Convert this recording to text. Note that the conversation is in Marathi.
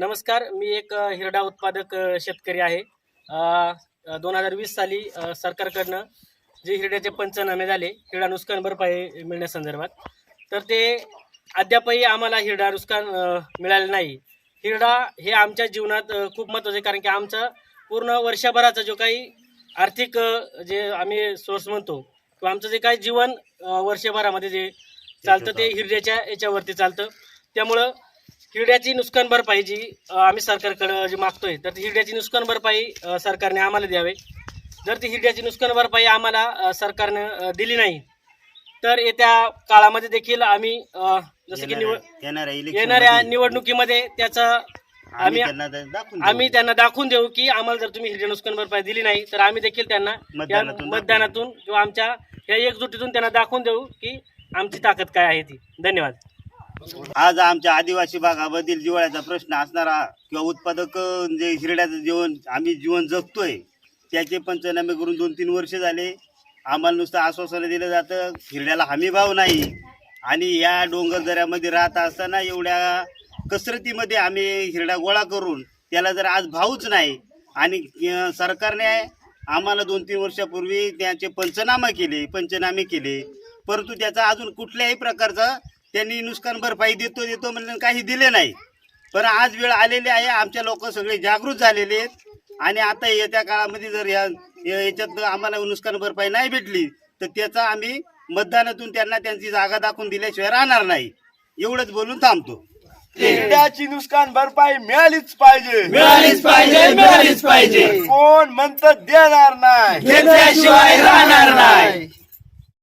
नमस्कार मी एक हिरडा उत्पादक शेतकरी आहे. दोन हजार वीस साली सरकारकडनं जे हिरड्याचे पंचनामे झाले हिरडा नुकसान भरपाई मिळण्यासंदर्भात तर ते अद्यापही आम्हाला हिरडा नुकसान मिळालं नाही. हिरडा हे आमच्या जीवनात खूप महत्त्वाचं आहे कारण की आमचा पूर्ण वर्षभराचा जो काही आर्थिक जे आम्ही सोर्स म्हणतो किंवा आमचं जे काही जीवन वर्षभरामध्ये जे चालतं ते हिरड्याच्या याच्यावरती चालतं. त्यामुळं हिरड्याची नुकसान भरपाई जी आम्ही सरकारकडं जी मागतोय तर ती हिरड्याची नुकसान भरपाई सरकारने आम्हाला द्यावे. जर ती हिरड्याची नुकसान भरपाई आम्हाला सरकारनं दिली नाही तर येत्या काळामध्ये देखील आम्ही जसं की निवड येणाऱ्या निवडणुकीमध्ये त्याचा आम्ही आम्ही त्यांना दाखवून देऊ. की आम्हाला जर तुम्ही हिरड्या नुकसान भरपाई दिली नाही तर आम्ही देखील त्यांना मतदानातून किंवा आमच्या या एकजुटीतून त्यांना दाखवून देऊ की आमची ताकद काय आहे ती. धन्यवाद. आज आमच्या आदिवासी भागामधील जिवाळ्याचा प्रश्न असणारा किंवा उत्पादक जे हिरड्याचं जीवन आम्ही जीवन जगतोय त्याचे पंचनामे करून दोन तीन वर्ष झाले. आम्हाला नुसतं आश्वासनं दिलं जातं हिरड्याला हमी भाव नाही. आणि या डोंगर दऱ्यामध्ये राहत असताना एवढ्या कसरतीमध्ये आम्ही हिरडा गोळा करून त्याला जर आज भावच नाही आणि सरकारने आम्हाला दोन तीन वर्षापूर्वी त्याचे पंचनामा केले पंचनामे केले. परंतु त्याचा अजून कुठल्याही प्रकारचा त्यांनी नुकसान भरपाई देतो देतो म्हणून काही दिले नाही. पण आज वेळ आलेली आहे आमच्या लोक सगळे जागृत झालेले आहेत. आणि आता येत्या काळामध्ये जर या या- याच्यात आम्हाला नुकसान भरपाई नाही भेटली तर त्याचा आम्ही मतदानातून त्यांना त्यांची जागा दाखवून दिल्याशिवाय राहणार नाही. एवढंच बोलून थांबतो. हिरड्याची नुकसान भरपाई मिळालीच पाहिजे. मिळालीच पाहिजे मिळालीच पाहिजे. कोण म्हणतं देणार नाही. राहणार नाही.